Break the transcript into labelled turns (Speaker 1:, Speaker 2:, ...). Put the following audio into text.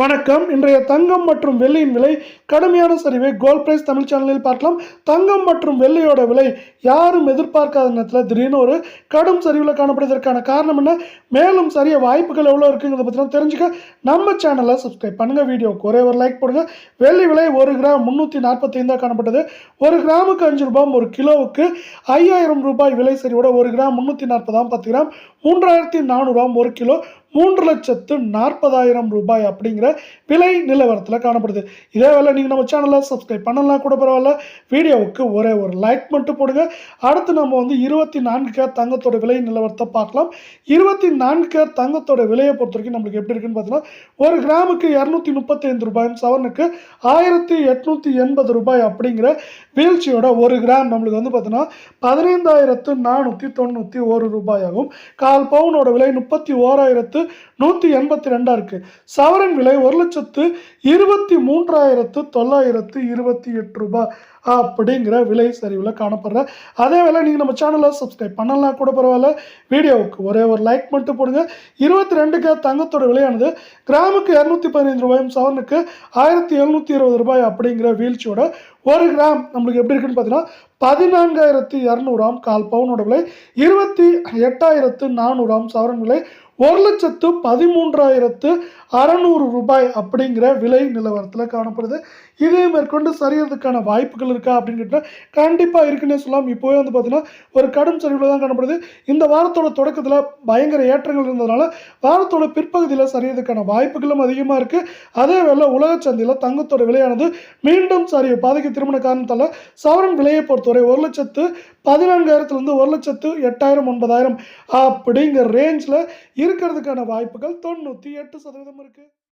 Speaker 1: வணக்கம். இன்றைய தங்கம் மற்றும் வெள்ளியின் விலை. கடுமையான சரிவை. கோல்ட் பிரைஸ் தமிழ் சேனலில் பார்க்கலாம். தங்கம் மற்றும் வெள்ளியோட விலை யாரும் எதிர்பார்க்காத நேரத்தில் திடீர்னு ஒரு கடும் சரிவில் காணப்படுவதற்கான காரணம் என்ன? மேலும் சரிய வாய்ப்புகள் எவ்வளோ இருக்குங்கிறத பற்றிலாம் தெரிஞ்சுக்க நம்ம சேனலை சப்ஸ்கிரைப் பண்ணுங்க. வீடியோவுக்கு ஒரே ஒரு லைக் போடுங்க. வெள்ளி விலை ஒரு கிராம் முந்நூற்றி நாற்பத்தைந்தாக காணப்பட்டது. ஒரு கிராமுக்கு அஞ்சு ரூபாய் ஒரு கிலோவுக்கு ஐயாயிரம் ரூபாய் விலை சரிவோட ஒரு கிராம் முந்நூற்றி நாற்பதாம் பத்து கிராம் மூன்றாயிரத்தி நானூறாம் ஒரு கிலோ மூன்று லட்சத்து நாற்பதாயிரம் ரூபாய் அப்படிங்கிற விலை நிலவரத்தில் காணப்படுது. இதே வேலை நீங்கள் நம்ம சேனலை சப்ஸ்கிரைப் பண்ணலாம் கூட பரவாயில்ல. வீடியோவுக்கு ஒரே ஒரு லைக் மட்டும் போடுங்க. அடுத்து நம்ம வந்து இருபத்தி நான்கு கேர் தங்கத்தோட விலை நிலவரத்தை பார்க்கலாம். இருபத்தி நான்கு கேர் தங்கத்தோட விலையை பொறுத்த வரைக்கும் நம்மளுக்கு எப்படி இருக்குன்னு பார்த்தீங்கன்னா ஒரு கிராமுக்கு இரநூத்தி முப்பத்தைந்து ரூபாயும் சவனுக்கு ஆயிரத்தி எட்நூற்றி எண்பது ரூபாய் அப்படிங்கிற வீழ்ச்சியோட ஒரு கிராம் நம்மளுக்கு வந்து பார்த்தீங்கன்னா பதினைந்தாயிரத்து நானூற்றி தொண்ணூற்றி ஒரு ரூபாயாகும். கால் பவுனோட விலை முப்பத்தி ஓராயிரத்து நூற்றி எண்பத்தி ரெண்டா இருக்கு. சவரன் விலை ஒரு லட்சத்து இருபத்தி மூன்றாயிரத்து தொள்ளாயிரத்து இருபத்தி எட்டு ரூபாய் அப்படிங்கிற விலை சரிவில் காணப்படுற. அதே வேலை நீங்கள் நம்ம சேனலை சப்ஸ்கிரைப் பண்ணலாம் கூட பரவாயில்ல. வீடியோவுக்கு ஒரே ஒரு லைக் மட்டும் போடுங்க. இருபத்தி ரெண்டுக்கு தங்கத்தோட விலையானது கிராமுக்கு இரநூத்தி பதினைந்து ரூபாயும் சவரனுக்கு ஆயிரத்தி எழுநூற்றி இருபது ரூபாய் அப்படிங்கிற வீழ்ச்சியோட ஒரு கிராம் நம்மளுக்கு எப்படி இருக்குன்னு பார்த்தீங்கன்னா பதினான்காயிரத்தி இரநூறாம் கால் பவுனோட விலை இருபத்தி எட்டாயிரத்து நானூறாம் சவரன் விலை ஒரு லட்சத்து பதிமூன்றாயிரத்து அறநூறு ரூபாய் அப்படிங்கிற விலை நிலவரத்தில் காணப்படுது. இதே மேற்கொண்டு சரியறதுக்கான வாய்ப்புகள் இருக்கா அப்படின்னு கேட்டால் கண்டிப்பாக இருக்குன்னே சொல்லலாம். இப்போவே வந்து பார்த்தீங்கன்னா ஒரு கடும் சரிவில் தான் காணப்படுது. இந்த வாரத்தோட தொடக்கத்தில் பயங்கர ஏற்றங்கள் இருந்ததுனால வாரத்தோட பிற்பகுதியில் சரியறதுக்கான வாய்ப்புகளும் அதிகமாக இருக்குது அதே வேளை உலக சந்தையில் தங்கத்தோட விலையானது மீண்டும் சரிவு பாதிக்க திருமண காரணத்தால் சவரன் விலையை பொறுத்தவரை ஒரு லட்சத்து பதினான்காயிரத்துலேருந்து ஒரு லட்சத்து எட்டாயிரம் ஒன்பதாயிரம் அப்படிங்கிற ரேஞ்சில் இருக்கிறதுக்கான வாய்ப்புகள் தொண்ணூற்றி எட்டு சதவீதம் இருக்குது